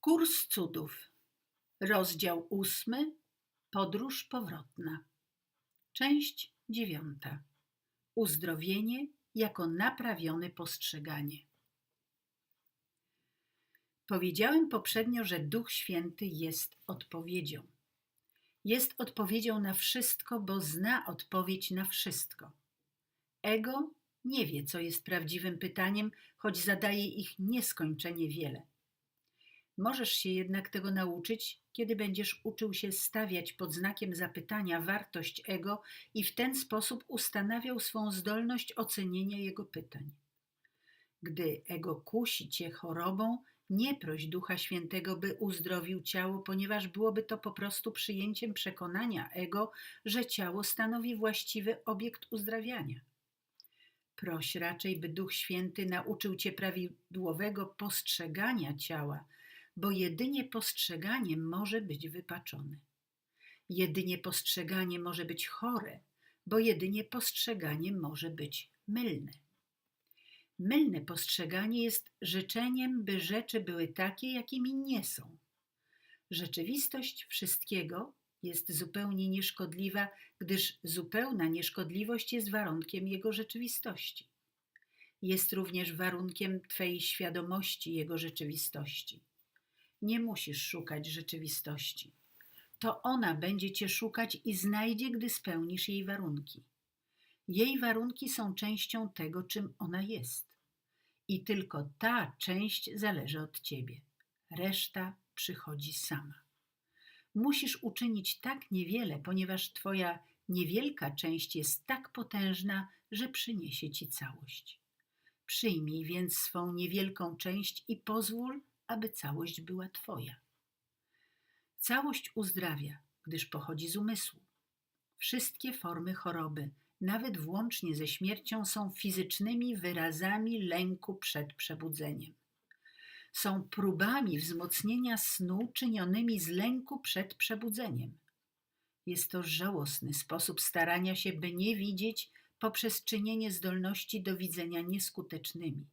Kurs cudów. Rozdział ósmy. Podróż powrotna. Część dziewiąta. Uzdrowienie jako naprawione postrzeganie. Powiedziałem poprzednio, że Duch Święty jest odpowiedzią. Jest odpowiedzią na wszystko, bo zna odpowiedź na wszystko. Ego nie wie, co jest prawdziwym pytaniem, choć zadaje ich nieskończenie wiele. Możesz się jednak tego nauczyć, kiedy będziesz uczył się stawiać pod znakiem zapytania wartość ego i w ten sposób ustanawiał swą zdolność ocenienia jego pytań. Gdy ego kusi cię chorobą, nie proś Ducha Świętego, by uzdrowił ciało, ponieważ byłoby to po prostu przyjęciem przekonania ego, że ciało stanowi właściwy obiekt uzdrawiania. Proś raczej, by Duch Święty nauczył cię prawidłowego postrzegania ciała, bo jedynie postrzeganie może być wypaczone. Jedynie postrzeganie może być chore, bo jedynie postrzeganie może być mylne. Mylne postrzeganie jest życzeniem, by rzeczy były takie, jakimi nie są. Rzeczywistość wszystkiego jest zupełnie nieszkodliwa, gdyż zupełna nieszkodliwość jest warunkiem jego rzeczywistości. Jest również warunkiem Twojej świadomości jego rzeczywistości. Nie musisz szukać rzeczywistości. To ona będzie cię szukać i znajdzie, gdy spełnisz jej warunki. Jej warunki są częścią tego, czym ona jest. I tylko ta część zależy od ciebie. Reszta przychodzi sama. Musisz uczynić tak niewiele, ponieważ twoja niewielka część jest tak potężna, że przyniesie ci całość. Przyjmij więc swą niewielką część i pozwól, aby całość była Twoja. Całość uzdrawia, gdyż pochodzi z umysłu. Wszystkie formy choroby, nawet włącznie ze śmiercią, są fizycznymi wyrazami lęku przed przebudzeniem. Są próbami wzmocnienia snu czynionymi z lęku przed przebudzeniem. Jest to żałosny sposób starania się, by nie widzieć poprzez czynienie zdolności do widzenia nieskutecznymi.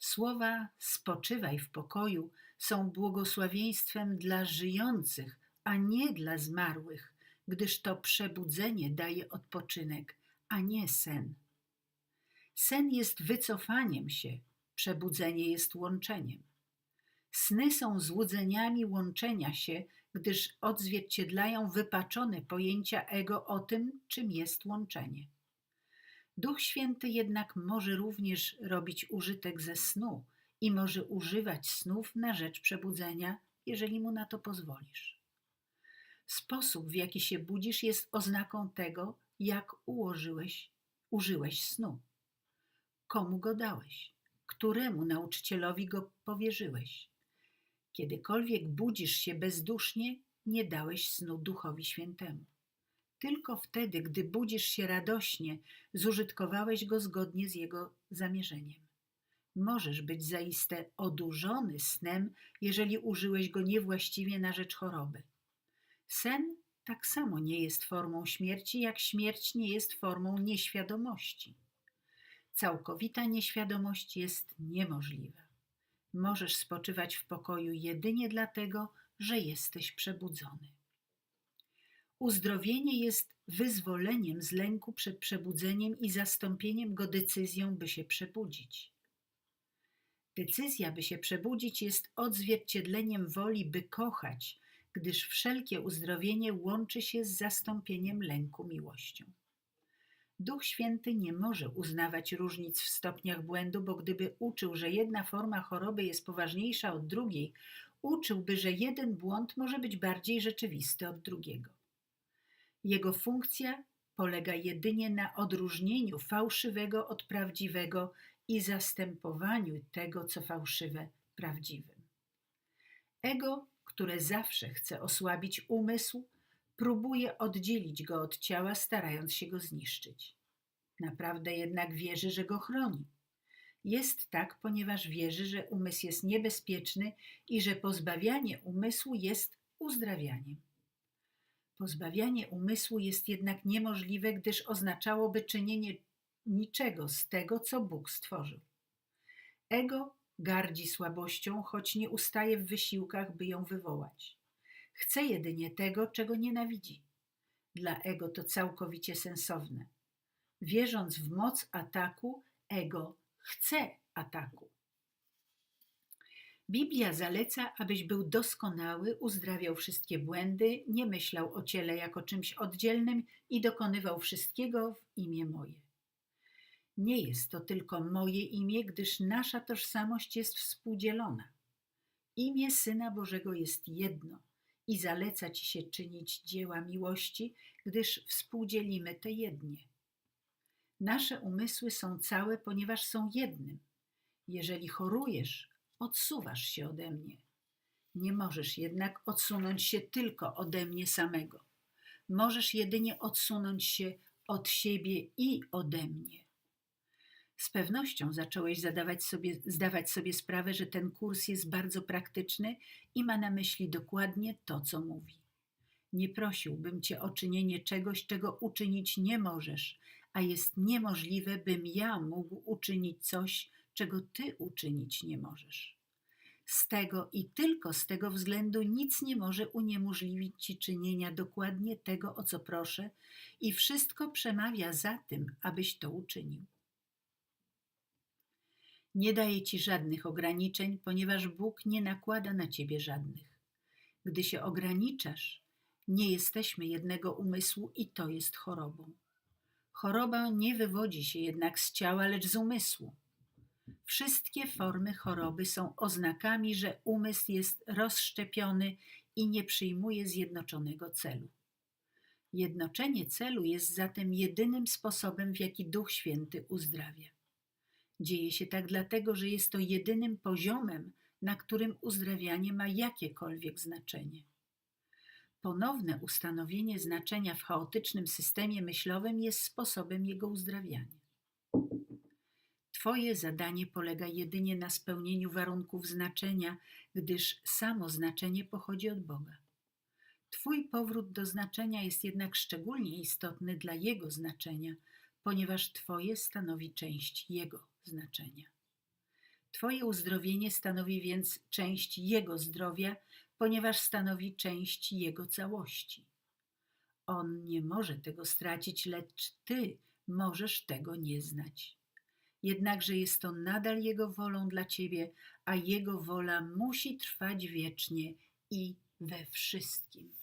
Słowa spoczywaj w pokoju są błogosławieństwem dla żyjących, a nie dla zmarłych, gdyż to przebudzenie daje odpoczynek, a nie sen. Sen jest wycofaniem się, przebudzenie jest łączeniem. Sny są złudzeniami łączenia się, gdyż odzwierciedlają wypaczone pojęcia ego o tym, czym jest łączenie. Duch Święty jednak może również robić użytek ze snu i może używać snów na rzecz przebudzenia, jeżeli mu na to pozwolisz. Sposób, w jaki się budzisz, jest oznaką tego, jak ułożyłeś, użyłeś snu. Komu go dałeś? Któremu nauczycielowi go powierzyłeś? Kiedykolwiek budzisz się bezdusznie, nie dałeś snu Duchowi Świętemu. Tylko wtedy, gdy budzisz się radośnie, zużytkowałeś go zgodnie z jego zamierzeniem. Możesz być zaiste odurzony snem, jeżeli użyłeś go niewłaściwie na rzecz choroby. Sen tak samo nie jest formą śmierci, jak śmierć nie jest formą nieświadomości. Całkowita nieświadomość jest niemożliwa. Możesz spoczywać w pokoju jedynie dlatego, że jesteś przebudzony. Uzdrowienie jest wyzwoleniem z lęku przed przebudzeniem i zastąpieniem go decyzją, by się przebudzić. Decyzja, by się przebudzić, jest odzwierciedleniem woli, by kochać, gdyż wszelkie uzdrowienie łączy się z zastąpieniem lęku miłością. Duch Święty nie może uznawać różnic w stopniach błędu, bo gdyby uczył, że jedna forma choroby jest poważniejsza od drugiej, uczyłby, że jeden błąd może być bardziej rzeczywisty od drugiego. Jego funkcja polega jedynie na odróżnieniu fałszywego od prawdziwego i zastępowaniu tego, co fałszywe, prawdziwym. Ego, które zawsze chce osłabić umysł, próbuje oddzielić go od ciała, starając się go zniszczyć. Naprawdę jednak wierzy, że go chroni. Jest tak, ponieważ wierzy, że umysł jest niebezpieczny i że pozbawianie umysłu jest uzdrawianiem. Pozbawianie umysłu jest jednak niemożliwe, gdyż oznaczałoby czynienie niczego z tego, co Bóg stworzył. Ego Gardzi słabością, choć nie ustaje w wysiłkach, by ją wywołać. Chce jedynie tego, czego nienawidzi. Dla ego to całkowicie sensowne. Wierząc w moc ataku, ego chce ataku. Biblia zaleca, abyś był doskonały, uzdrawiał wszystkie błędy, nie myślał o ciele jako czymś oddzielnym i dokonywał wszystkiego w imię moje. Nie jest to tylko moje imię, gdyż nasza tożsamość jest współdzielona. Imię Syna Bożego jest jedno i zaleca ci się czynić dzieła miłości, gdyż współdzielimy te jednie. Nasze umysły są całe, ponieważ są jednym. Jeżeli chorujesz, odsuwasz się ode mnie. Nie możesz jednak odsunąć się tylko ode mnie samego. Możesz jedynie odsunąć się od siebie i ode mnie. Z pewnością zacząłeś sobie, zdawać sobie sprawę, że ten kurs jest bardzo praktyczny i ma na myśli dokładnie to, co mówi. Nie prosiłbym cię o czynienie czegoś, czego uczynić nie możesz, a jest niemożliwe, bym ja mógł uczynić coś, czego ty uczynić nie możesz. Z tego i tylko z tego względu nic nie może uniemożliwić ci czynienia dokładnie tego, o co proszę, i wszystko przemawia za tym, abyś to uczynił. Nie daje ci żadnych ograniczeń, ponieważ Bóg nie nakłada na ciebie żadnych. Gdy się ograniczasz, nie jesteśmy jednego umysłu i to jest chorobą. Choroba nie wywodzi się jednak z ciała, lecz z umysłu. Wszystkie formy choroby są oznakami, że umysł jest rozszczepiony i nie przyjmuje zjednoczonego celu. Jednoczenie celu jest zatem jedynym sposobem, w jaki Duch Święty uzdrawia. Dzieje się tak dlatego, że jest to jedynym poziomem, na którym uzdrawianie ma jakiekolwiek znaczenie. Ponowne ustanowienie znaczenia w chaotycznym systemie myślowym jest sposobem jego uzdrawiania. Twoje zadanie polega jedynie na spełnieniu warunków znaczenia, gdyż samo znaczenie pochodzi od Boga. Twój powrót do znaczenia jest jednak szczególnie istotny dla Jego znaczenia, ponieważ Twoje stanowi część Jego znaczenia. Twoje uzdrowienie stanowi więc część Jego zdrowia, ponieważ stanowi część Jego całości. On nie może tego stracić, lecz Ty możesz tego nie znać. Jednakże jest to nadal Jego wolą dla Ciebie, a Jego wola musi trwać wiecznie i we wszystkim.